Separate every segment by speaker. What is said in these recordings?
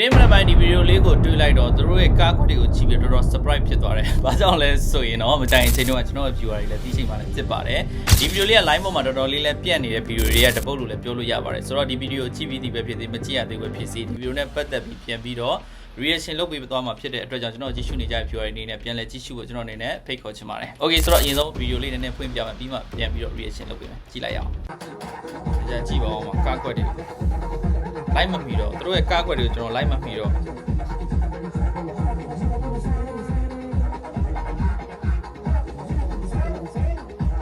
Speaker 1: နေ့မနက်ပိုင်းဒီဗီဒီယိုလေးကိုတွေ့လိုက်တော့သူတို့ရဲ့ကားခွက်တွေကိုကြည့်ပြီးတော့တော်တော် surprise ဖြစ်သွားတယ်။ဘာကြောင့်လဲဆိုရင်တော့မတိုင်အချိန်တုန်းကကျွန်တော်ရဲ့ viewer တွေလည်းသိချိန်မှလည်းဖြစ်ပါတယ်။ဒီဗီဒီယိုလေးက line ပေါ်မှာတော်တော်လေးလည်းပြန့်နေတဲ့ဗီဒီယိုတွေကတပုတ်လို့လည်းပြောလို့ရပါတယ်။ဆိုတော့ဒီဗီဒီယိုကြည့်ပြီးဒီပဲဖြစ်သေးမကြည့်ရသေးဘူးဖြစ်စီဒီဗီဒီယိုနဲ့ပတ်သက်ပြီးပြန်ပြီးတော့ reaction လုပ်ပေးသွားမှာဖြစ်တဲ့အတွက်ကြောင့်ကျွန်တော်ကြည့်ရှုနေကြတဲ့ viewer တွေအနေနဲ့ပြန်လည်ကြည့်ရှုဖို့ကျွန်တော်အနေနဲ့ဖိတ်ခေါ်ချင်ပါတယ်။ Okay ဆိုတော့အရင်ဆုံးဗီဒီယိုလေးနည်းနည်းဖွင့်ပြမယ်ပြီးမှပြန်ပြီးတော့ reaction လုပ်ပေးမယ်။ကြည့်လိုက်ရအောင်။ကြာကြည့်ပါဦးမှာကားခွက်တွေ လိုက်မမီတော့သူတို့ရဲ့ကားခွက်တွေကိုကျွန်တော်လိုက်မမီတော့ဘ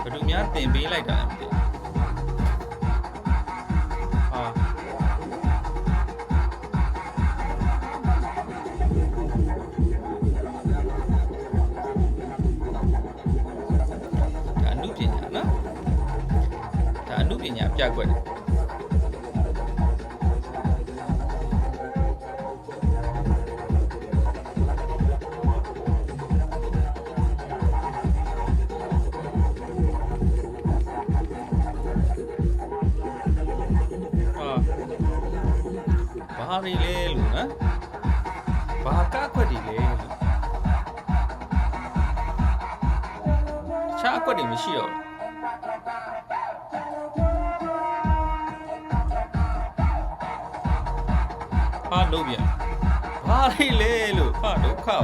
Speaker 1: ယ်သူများတင်ပေးလိုက်တာလဲမသိဘူးအာဒါအမှုပညာနော်ဒါအမှုပညာပြကွက်တယ် တွေလဲလို့နော်ဘာကကွက်တွေလဲလို့ချားကွက်တွေမရှိတော့ဘူးဟာလုံးပြန်ဘာတွေလဲလို့ဟာဒုက္ခပါ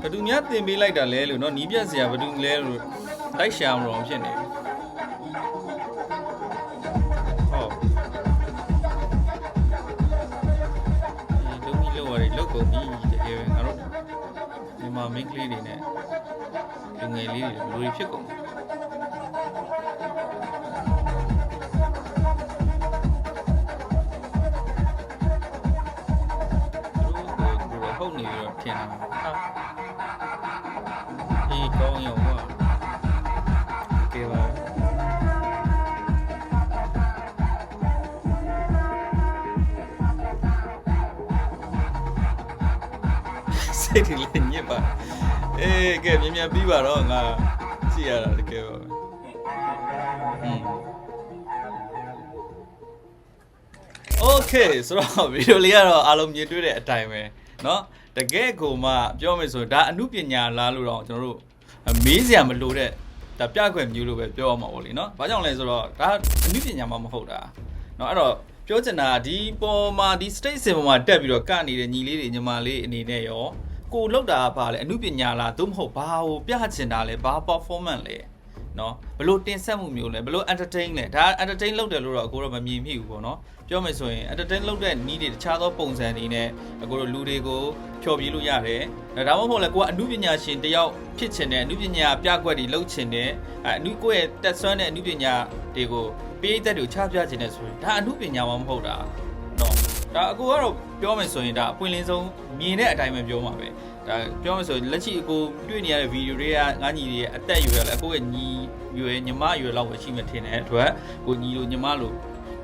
Speaker 1: ဘယ်သူများတင်ပေးလိုက်တာလဲလို့เนาะနီးပြတ်စရာဘယ်သူလဲလို့လိုက်ရှာမလို့ဖြစ်နေပြီ ဒီမှာ main ကလေးတွေနဲ့လူငယ်လေးတွေဘယ်လိုတွေဖြစ်ကုန်လဲ စိတ်တွေလည်းညစ်ပါအေးကဲမြန်မြန်ပြီးပါတော့ငါကြည့်ရတာတကယ်ပါပဲอืม โอเคဆိုတော့ဗီဒီယိုလေးကတော့အားလုံးမြင်တွေ့တဲ့အတိုင်းပဲเนาะတကယ်ကိုမှပြောမယ်ဆိုရင်ဒါအမှုပညာလားလို့တော့ကျွန်တော်တို့မေးစရာမလိုတဲ့ဒါပြခွင့်မျိုးလို့ပဲပြောရမှာပေါ့လေเนาะဘာကြောင့်လဲဆိုတော့ဒါအမှုပညာမှမဟုတ်တာเนาะအဲ့တော့ပြောချင်တာဒီပေါ်မှာဒီ state စင်ပေါ်မှာတက်ပြီးတော့ကနေတဲ့ညီလေးတွေညီမလေးအနေနဲ့ရော ကိုလောက်တာကဘာလဲအမှုပညာလားသို့မဟုတ်ဘာကိုပြချင်တာလဲဘာ performance လဲနော်ဘလို့တင်ဆက်မှုမျိုးလဲဘလို့ entertain လဲဒါ entertain လုပ်တယ်လို့တော့အကိုတော့မမြင်မိဘူးပေါ့နော်ပြောမယ်ဆိုရင် entertain လုပ်တဲ့နည်းတွေတခြားသောပုံစံတွေနဲ့အကိုတို့လူတွေကိုဖြောပြလို့ရတယ်ဒါမှမဟုတ်လဲကိုကအမှုပညာရှင်တယောက်ဖြစ်ချင်တယ်အမှုပညာပြကွက်တွေလုပ်ချင်တယ်အဲအမှုကိုယ့်ရဲ့တက်ဆွမ်းတဲ့အမှုပညာတွေကိုပေးသက်တွေကိုချပြချင်တယ်ဆိုရင်ဒါအမှုပညာမှမဟုတ်တာနော် ဒါအကိုကတော့ပြောမယ်ဆိုရင်ဒါအပွင့်လင်းဆုံးမြင်တဲ့အတိုင်းပဲပြောမှာပဲဒါပြောမယ်ဆိုရင်လက်ရှိအကိုတွေ့နေရတဲ့ဗီဒီယိုတွေကငါညီတွေရဲ့အသက်အရွယ်လည်းအကိုရဲ့ညီရွယ်ညီမရွယ်လောက်ပဲရှိမှထင်တဲ့အတွက်ကိုညီလိုညီမလို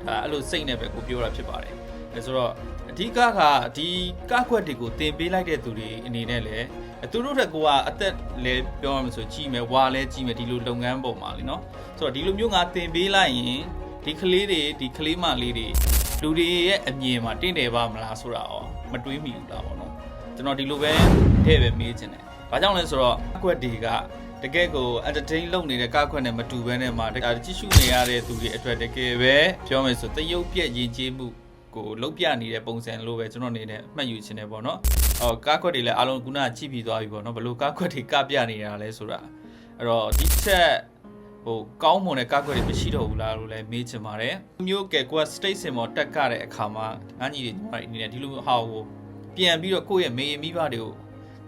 Speaker 1: ဒါအဲ့လိုစိတ်နဲ့ပဲကိုပြောတာဖြစ်ပါတယ်အဲဆိုတော့အဓိကကဒီကခွက်တွေကိုတင်ပေးလိုက်တဲ့သူတွေအနေနဲ့လည်းသူတို့တက်ကိုကအသက်လည်းပြောရမှာဆိုကြီးမယ်ဝါလည်းကြီးမယ်ဒီလိုလုပ်ငန်းပုံမှာလीเนาะဆိုတော့ဒီလိုမျိုးငါတင်ပေးလိုက်ရင်ဒီကလေးတွေဒီကလေးမလေးတွေ လူတွေရဲ့အမြင်မှာတင့်တယ်ပါမလားဆိုတာရောမတွေးမိဘူးလားပေါ့နော်ကျွန်တော်ဒီလိုပဲတဲ့ပဲမေးချင်တယ်။ဘာကြောင့်လဲဆိုတော့အကွက်တွေကတကယ်ကို entertain လုပ်နေတဲ့ကားခွက်နဲ့မတူဘဲနဲ့မှတကယ်ကြည့်ရှုနေရတဲ့သူတွေအတွက်တကယ်ပဲပြောမယ်ဆိုတရုပ်ပြက်ရင်ကျေးမှုကိုလုတ်ပြနေတဲ့ပုံစံလိုပဲကျွန်တော်အနေနဲ့မှတ်ယူချင်တယ်ပေါ့နော်။အော်ကားခွက်တွေလည်းအားလုံးခုနကကြည့်ပြီးသွားပြီပေါ့နော်ဘလို့ကားခွက်တွေကပြနေတာလဲဆိုတာအဲ့တော့ဒီချက် ဟိုကောင်းမွန်တဲ့ကားခွက်တွေမရှိတော့ဘူးလားလို့လည်းမေးချင်ပါတယ်။မျိုးကဲကိုက state စင်ပေါ်တက်ကြတဲ့အခါမှာငါညီတွေညီမတွေအနေနဲ့ဒီလိုဟာကိုပြန်ပြီးတော့ကိုယ့်ရဲ့မေမိဘတွေ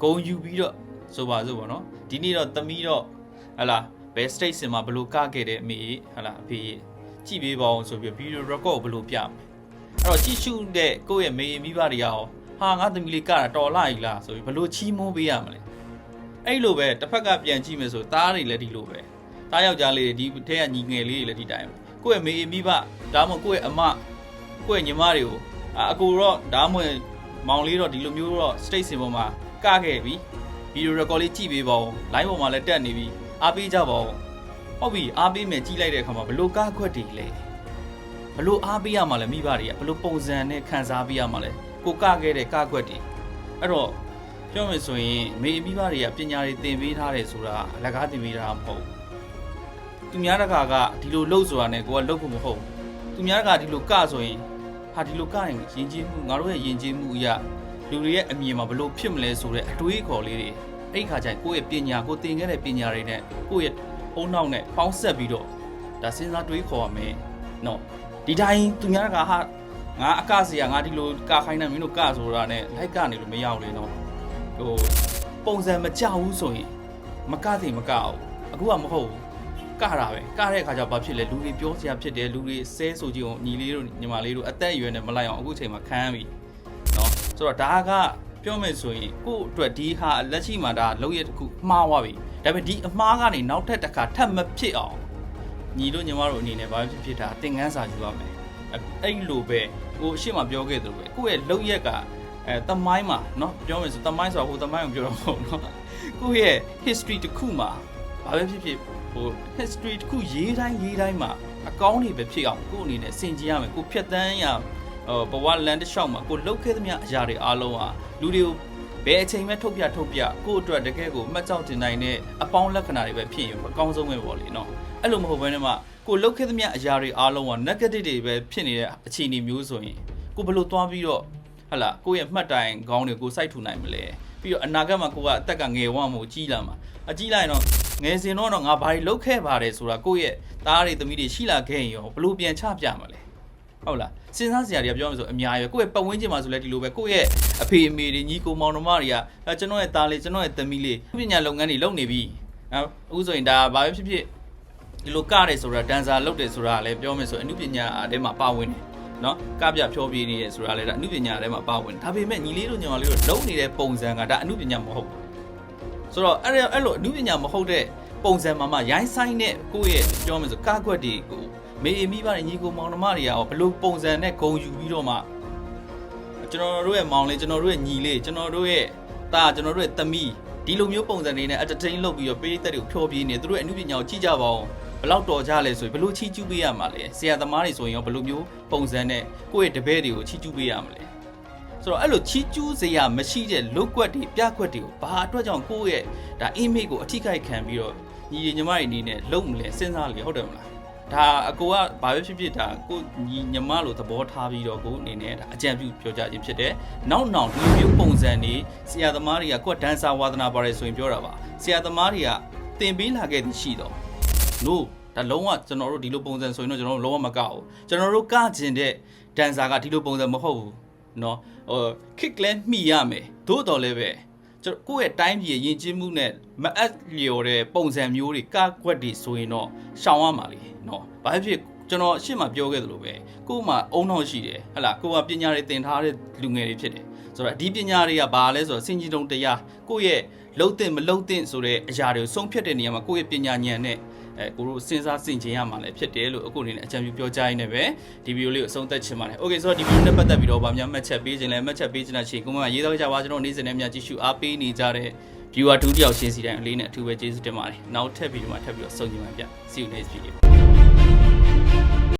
Speaker 1: ကိုဂုံယူပြီးတော့ဆိုပါစို့ပေါ့နော်ဒီနေ့တော့သမီးတော့ဟလာဘယ် state စင်မှာဘလို့ကခဲ့တဲ့အမေဟလာအဖေကြည့်ပေးပါအောင်ဆိုပြီးဗီဒီယို record ဘလို့ပြမယ်အဲ့တော့ကြည့်ရှုတဲ့ကိုယ့်ရဲ့မေမိဘတွေရောဟာငါသမီးလေးကတာတော်လာ ਈ လားဆိုပြီးဘလို့ချီးမွမ်းပေးရမလဲအဲ့လိုပဲတစ်ဖက်ကပြန်ကြည့်မယ်ဆိုသားတွေလည်းဒီလိုပဲ သားယောက်ျားလေးတွေဒီထဲကညီငယ်လေးတွေလည်းဒီတိုင်းပဲကိုယ့်ရဲ့မေမိဘဒါမှမဟုတ်ကိုယ့်ရဲ့အမကိုယ့်ရဲ့ညီမတွေကိုအာအကူတော့ဒါမှမဟုတ်မောင်လေးတော့ဒီလိုမျိုးတော့ state စင်ပေါ်မှာကခဲ့ပြီဗီဒီယို record လေးကြည့်ပေးပါဦး line ပေါ်မှာလည်းတက်နေပြီအားပေးကြပါဦးဟုတ်ပြီအားပေးမယ်ကြည့်လိုက်တဲ့အခါမှာဘလို့ကခွက်တွေလဲဘလို့အားပေးရမှာလဲမိဘတွေကဘလို့ပုံစံနဲ့ခံစားပေးရမှာလဲကိုကခဲ့တဲ့ကကွက်တွေအဲ့တော့ပြောမယ်ဆိုရင်မေမိဘတွေကပညာတွေသင်ပေးထားတယ်ဆိုတာအလကားသင်ပေးထားမှာမဟုတ်ဘူး သူများတကာကဒီလိုလှုပ်ဆိုတာနဲ့ကိုကလှုပ်ဖို့မဟုတ်ဘူးသူများတကာဒီလိုကဆိုရင်ဟာဒီလိုကရင်ယဉ်ကျေးမှုငါတို့ရဲ့ယဉ်ကျေးမှုအရာလူတွေရဲ့အမြင်မှာဘလို့ဖြစ်မလဲဆိုတဲ့အတွေးအခေါ်လေးတွေအဲ့ဒီခါကျရင်ကိုယ့်ရဲ့ပညာကိုသင်ခဲ့တဲ့ပညာတွေနဲ့ကိုယ့်ရဲ့အုံနောက်နဲ့ပေါင်းဆက်ပြီးတော့ဒါစဉ်းစားတွေးခေါ်ရမယ်နော်ဒီတိုင်းသူများတကာဟာငါအကစီကငါဒီလိုကခိုင်းနေမင်းတို့ကဆိုတာနဲ့လိုက်ကနေလို့မရဘူးလေနော်ဟိုပုံစံမကြဘူးဆိုရင်မကသိမကအောင်အခုကမဟုတ်ဘူး ကတာပဲကတဲ့အခါကျတော့ဘာဖြစ်လဲလူတွေပြောစရာဖြစ်တယ်လူတွေဆဲဆိုကြည့်အောင်ညီလေးတို့ညီမလေးတို့အသက်အရွယ်နဲ့မလိုက်အောင်အခုချိန်မှာခံရပြီเนาะဆိုတော့ဒါကပြောမယ်ဆိုရင်ကိုယ့်အတွက်ဒီဟာလက်ရှိမှာဒါလုံးရတစ်ခုမှားသွားပြီဒါပေမဲ့ဒီအမှားကနေနောက်ထပ်တစ်ခါထပ်မဖြစ်အောင်ညီတို့ညီမတို့အနေနဲ့ဘာဖြစ်ဖြစ်တာသင်ခန်းစာယူရမယ်အဲ့အဲ့လိုပဲကိုအရှိမပြောခဲ့သလိုပဲကိုယ့်ရဲ့လုံးရက်က အဲတမိုင်းမှာเนาะပြောမယ်ဆိုတမိုင်းဆိုတာဟိုတမိုင်းကိုပြောတော့မဟုတ်เนาะကိုယ့်ရဲ့ history တစ်ခုမှာဘာပဲဖြစ်ဖြစ် ဟို history တစ်ခုရေးတိုင်းရေးတိုင်းမှာအကောင်းတွေပဲဖြစ်အောင်ကို့အနေနဲ့စင်ကြင်ရမယ်ကိုဖြတ်တန်းရဘဝလမ်းတစ်လျှောက်မှာကိုလှုပ်ခဲ့သမျှအရာတွေအားလုံးဟာလူတွေကိုဘယ်အချိန်မှထုတ်ပြထုတ်ပြကို့အတွက်တကယ်ကိုမှတ်ကြောက်တင်နိုင်တဲ့အပေါင်းလက္ခဏာတွေပဲဖြစ်ရင်အကောင်းဆုံးပဲပေါ့လေနော်အဲ့လိုမဟုတ်ဘဲနဲ့မှကိုလှုပ်ခဲ့သမျှအရာတွေအားလုံးဟာ negative တွေပဲဖြစ်နေတဲ့အခြေအနေမျိုးဆိုရင်ကိုဘယ်လိုသွားပြီးတော့ဟလာကိုရဲ့မှတ်တိုင်ခေါင်းတွေကိုစိုက်ထူနိုင်မလဲပြီးတော့အနာဂတ်မှာကိုကအသက်ကငယ်ဝမ်းမို့ကြီးလာမှာအကြီးလာရင်တော့ ငယ်စဉ်တော့တော့ငါဘာတွေလုပ်ခဲ့ပါတယ်ဆိုတာကိုယ့်ရဲ့သားတွေသမီးတွေရှိလာခဲ့ရင်ရောဘလို့ပြန်ချပြမှာလဲဟုတ်လားစဉ်းစားစရာတွေကပြောမှဆိုအများကြီးပဲကိုယ့်ရဲ့ပတ်ဝန်းကျင်မှာဆိုလဲဒီလိုပဲကိုယ့်ရဲ့အဖေအမေတွေညီကိုမောင်နှမတွေကအဲကျွန်တော်ရဲ့သားလေးကျွန်တော်ရဲ့သမီးလေးပညာလုပ်ငန်းတွေလုပ်နေပြီနော်အခုဆိုရင်ဒါဘာပဲဖြစ်ဖြစ်ဒီလိုကတယ်ဆိုတာဒန်ဆာလုပ်တယ်ဆိုတာလည်းပြောမယ်ဆိုအမှုပညာအတဲမှာပါဝင်တယ်နော်ကပြဖြောပြနေတယ်ဆိုတာလည်းဒါအမှုပညာထဲမှာပါဝင်ဒါပေမဲ့ညီလေးတို့ညီမလေးတို့လုံနေတဲ့ပုံစံကဒါအမှုပညာမဟုတ်ဘူး ဆိုတော့အဲ့ဒါအဲ့လိုအမှုပညာမဟုတ်တဲ့ပုံစံမှာမှရိုင်းဆိုင်တဲ့ကိုယ့်ရဲ့ပြောမယ်ဆိုကားကွက်တွေကိုမေအမိပါတဲ့ညီကိုမောင်နှမတွေကရောဘယ်လိုပုံစံနဲ့ဂုံယူပြီးတော့မှကျွန်တော်တို့ရဲ့မောင်လေးကျွန်တော်တို့ရဲ့ညီလေးကျွန်တော်တို့ရဲ့သားကျွန်တော်တို့ရဲ့သမီးဒီလိုမျိုးပုံစံတွေနဲ့ entertain လုပ်ပြီးတော့ပေးသက်တွေကိုဖျော်ပြနေသူတို့ရဲ့အမှုပညာကိုကြည့်ကြပါဦးဘယ်လောက်တော်ကြလဲဆိုရင်ဘယ်လိုချီးကျူးပေးရမှာလဲဆရာသမားတွေဆိုရင်ရောဘယ်လိုမျိုးပုံစံနဲ့ကိုယ့်ရဲ့တပည့်တွေကိုချီးကျူးပေးရမှာလဲ ဆိုတော့အဲ့လိုချီးကျူးစရာမရှိတဲ့လုတ်ကွက်တွေပြကွက်တွေကိုဘာအတွက်ကြောင့်ကိုယ့်ရဲ့ဒါ image ကိုအထိခိုက်ခံပြီးတော့ညီညီမတွေအနေနဲ့လုံမလဲစဉ်းစားလေဟုတ်တယ်မလားဒါအကိုကဘာပဲဖြစ်ဖြစ်ဒါကိုညီညီမလိုသဘောထားပြီးတော့ကိုအနေနဲ့ဒါအကြံပြုပြောကြခြင်းဖြစ်တယ်။နောက်နောက်ဒီလိုမျိုးပုံစံတွေဆရာသမားတွေကကိုယ်ဒန်ဆာဝါသနာပါတယ်ဆိုရင်ပြောတာပါ။ဆရာသမားတွေကသင်ပေးလာခဲ့သည်ရှိတော့ no ဒါလုံးဝကျွန်တော်တို့ဒီလိုပုံစံဆိုရင်တော့ကျွန်တော်တို့လုံးဝမကောက်ဘူးကျွန်တော်တို့ကကျင်တဲ့ဒန်ဆာကဒီလိုပုံစံမဟုတ်ဘူး နော်ဟို kick လဲမှီရမယ်သို့တော်လည်းပဲကျွန်တော်ကိုယ့်ရဲ့တိုင်းပြည်ယဉ်ကျေးမှုနဲ့မအပ်လျော်တဲ့ပုံစံမျိုးတွေကကွက်တွေဆိုရင်တော့ရှောင်ရမှာလေနော်ဘာဖြစ်ကျွန်တော်အရှိမပြောခဲ့သလိုပဲကို့မှာအုံတော့ရှိတယ်ဟလာကိုကပညာတွေသင်ထားတဲ့လူငယ်တွေဖြစ်တယ်ဆိုတော့ဒီပညာတွေကဘာလဲဆိုတော့စင်ကြီးတုံတရားကိုယ့်ရဲ့လှုပ်တဲ့မလှုပ်တဲ့ဆိုတဲ့အရာတွေကိုဆုံးဖြတ်တဲ့နေရာမှာကိုယ့်ရဲ့ပညာဉာဏ်နဲ့ အဲကိုတို့စဉ်းစားစင်ကျင်ရမှာလည်းဖြစ်တယ်လို့အခုအနေနဲ့အကြံပြုပြောကြားရင်းနဲ့ပဲဒီဗီဒီယိုလေးကိုအဆုံးသတ်ချင်ပါတယ်။ Okay ဆိုတော့ဒီဗီဒီယိုနဲ့ပတ်သက်ပြီးတော့ဗာများမှတ်ချက်ပေးခြင်းလဲမှတ်ချက်ပေးခြင်းနဲ့ရှိရင်ကိုမကရေးတော့ကြပါကျွန်တော်နေ့စဉ်နဲ့များကြည့်ရှုအားပေးနေကြတဲ့ viewer တူတယောက်ရှင်းစီတိုင်းအလေးနဲ့အထူးပဲကျေးဇူးတင်ပါတယ်။နောက်ထပ်ဗီဒီယိုမှာထပ်ပြီးတော့ဆုံကြပါမယ်ဗျ။ See you next video